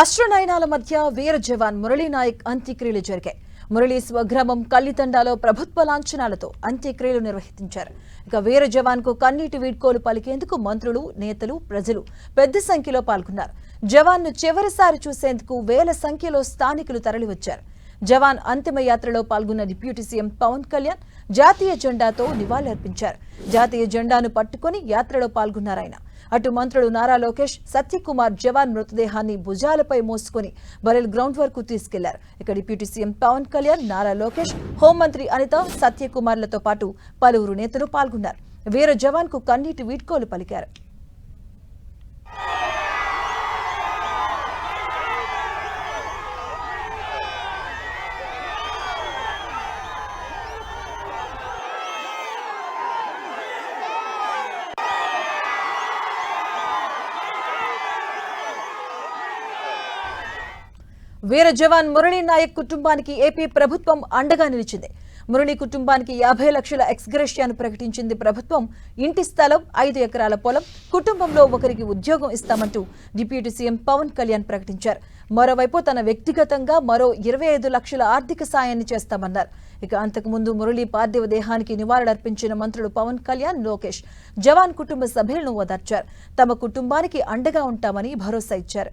అశ్రునయనాల మధ్య వీర జవాన్ మురళీనాయక్ అంత్యక్రియలు జరిగాయి. మురళీ స్వగ్రామం కల్లితండాలో ప్రభుత్వ లాంఛనాలతో అంత్యక్రియలు నిర్వహించారు. ఇక వీర జవాన్కు కన్నీటి వీడ్కోలు పలికేందుకు మంత్రులు నేతలు ప్రజలు పెద్ద సంఖ్యలో పాల్గొన్నారు. జవాన్ను చివరిసారి చూసేందుకు వేల సంఖ్యలో స్థానికులు తరలివచ్చారు. జవాన్ అంతిమ యాత్రలో పాల్గొన్న డిప్యూటీ సీఎం పవన్ కళ్యాణ్. జాతీయ జెండాతో నివాళులర్పించారు. జాతీయ జెండాను పట్టుకొని యాత్రలో పాల్గొన్నారాయన అటు మంత్రులు నారా లోకేష్ సత్యకుమార్ జవాన్ మృతదేహాన్ని భుజాలపై మోసుకుని బరెల్ గ్రౌండ్ వరకు తీసుకెళ్ళారు. ఇక డిప్యూటీ సీఎం పవన్ కళ్యాణ్ నారా లోకేష్ హోంమంత్రి అనిత సత్యకుమార్లతో పాటు పలువురు నేతలు పాల్గొన్నారు. వీర జవాన్కు కన్నీటి వీడ్కోలు పలికారు. వీర జవాన్ మురళీ నాయక్ కుటుంబానికి ఏపీ ప్రభుత్వం అండగా నిలిచింది. మురళీ కుటుంబానికి యాభై లక్షల ఎక్స్గ్రెషియాను ప్రకటించింది ప్రభుత్వం. ఇంటి స్థలం ఐదు ఎకరాల పొలం కుటుంబంలో ఒకరికి ఉద్యోగం ఇస్తామంటూ డిప్యూటీ సీఎం పవన్ కళ్యాణ్ ప్రకటించారు. మరోవైపు తన వ్యక్తిగతంగా మరో ఇరవై ఐదు లక్షల ఆర్థిక సాయాన్ని చేస్తామన్నారు. ఇక అంతకుముందు మురళీ పార్థివ దేహానికి నివాళులర్పించిన మంత్రులు పవన్ కళ్యాణ్ లోకేష్ జవాన్ కుటుంబ సభ్యులను ఓదార్చారు. తమ కుటుంబానికి అండగా ఉంటామని భరోసా ఇచ్చారు.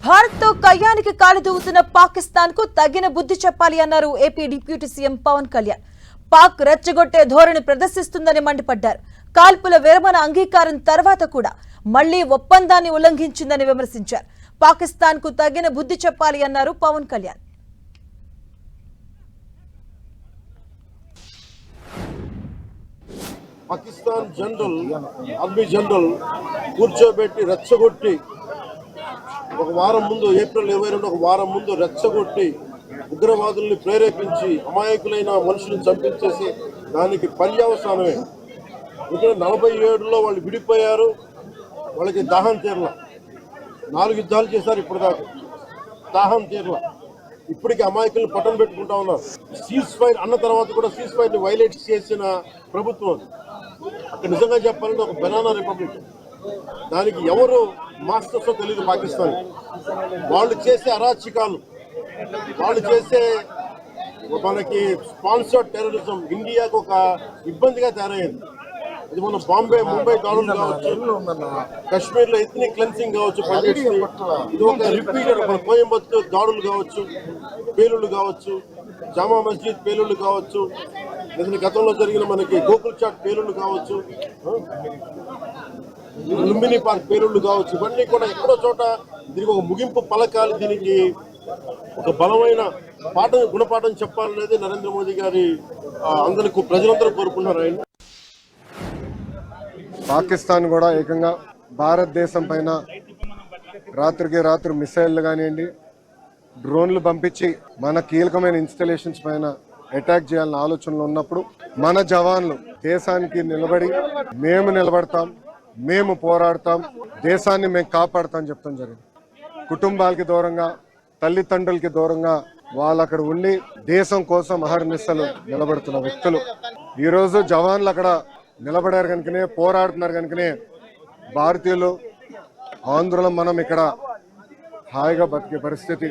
భారత్తో కయ్యానికి కాలు దూవుతున్న పాకిస్తాన్కు తగిన బుద్ధి చెప్పాలి అన్నారు AP deputy CM Pawan Kalyan. Pak రెచ్చగొట్టే ధోరణి ప్రదర్శిస్తుందని మండిపడ్డారు. కాల్పుల విరమణ అంగీకారం తర్వాత కూడా మళ్ళీ ఒప్పందాన్ని ఉల్లంఘించిందని విమర్శించారు. పాకిస్తాన్కు తగిన బుద్ధి చెప్పాలి అన్నారు Pawan Kalyan. Pakistan general army general కూర్చోబెట్టి రెచ్చగొట్టి ఒక వారం ముందు ఏప్రిల్ ఇరవై రెండు ఒక వారం ముందు రెచ్చగొట్టి ఉగ్రవాదుల్ని ప్రేరేపించి అమాయకులైన మనుషులను చంపించేసి దానికి పర్యావసానమే ఎందుకంటే నలభై ఏడులో వాళ్ళు విడిపోయారు వాళ్ళకి దాహం తీరల. నాలుగు యుద్ధాలు చేశారు ఇప్పటిదాకా. దాహం తీరల. ఇప్పటికీ అమాయకులను పట్టం పెట్టుకుంటా ఉన్నారు. సీజ్ ఫైర్ అన్న తర్వాత కూడా సీజ్ ఫైర్ని వైలేట్ చేసిన ప్రభుత్వం అక్కడ నిజంగా చెప్పాలంటే ఒక బెనానా రిపబ్లిక్. దానికి ఎవరు మాస్టర్స్ తెలియదు పాకిస్తాన్. వాళ్ళు చేసే అరాచకాలు వాళ్ళు చేసే మనకి స్పాన్సర్డ్ టెర్రరిజం ఇండియాకు ఒక ఇబ్బందిగా తయారైంది ఇది మన బాంబే ముంబై దాడులు కావచ్చు కశ్మీర్లో ఎథనిక్ క్లెన్సింగ్ కావచ్చు ఇది ఒక రిపీటెడ్ మన కోయంబత్తూర్ దాడులు కావచ్చు పేలుళ్ళు కావచ్చు జామా మస్జిద్ పేలుళ్ళు కావచ్చు లేదా గతంలో జరిగిన మనకి గోకుల్ చాట్ పేలుళ్ళు కావచ్చు లుంబిని పార్క్ పేలుళ్ళు కావచ్చు ఇవన్నీ కూడా ఎక్కడో చోట దీనికి ఒక ముగింపు పలకాలి దీనికి. ఒక బలమైన పాఠం గుణపాఠం చెప్పాలనేది నరేంద్ర మోదీ గారి ఆ, అందరికి ప్రజలందరూ కోరుకున్నారు ఆయన. పాకిస్తాన్ కూడా ఏకంగా భారతదేశం పైన రాత్రికి రాత్రి మిసైళ్ళు కానివ్వండి డ్రోన్లు పంపించి మన కీలకమైన ఇన్స్టలేషన్స్ పైన అటాక్ చేయాలన్న ఆలోచనలు ఉన్నప్పుడు మన జవాన్లు దేశానికి నిలబడి మేము నిలబడతాం మేము పోరాడతాం దేశాన్ని మేము కాపాడతాం చెప్తాం జరిగింది. కుటుంబాలకి దూరంగా తల్లిదండ్రులకి దూరంగా వాళ్ళు అక్కడ ఉండి దేశం కోసం అహర్నిశలు నిలబడుతున్న వ్యక్తులు. ఈరోజు జవాన్లు అక్కడ నిలబడారు కనుకనే పోరాడుతున్నారు కనుకనే భారతీయులు ఆంధ్రులం మనం ఇక్కడ హాయిగా బతికే పరిస్థితి.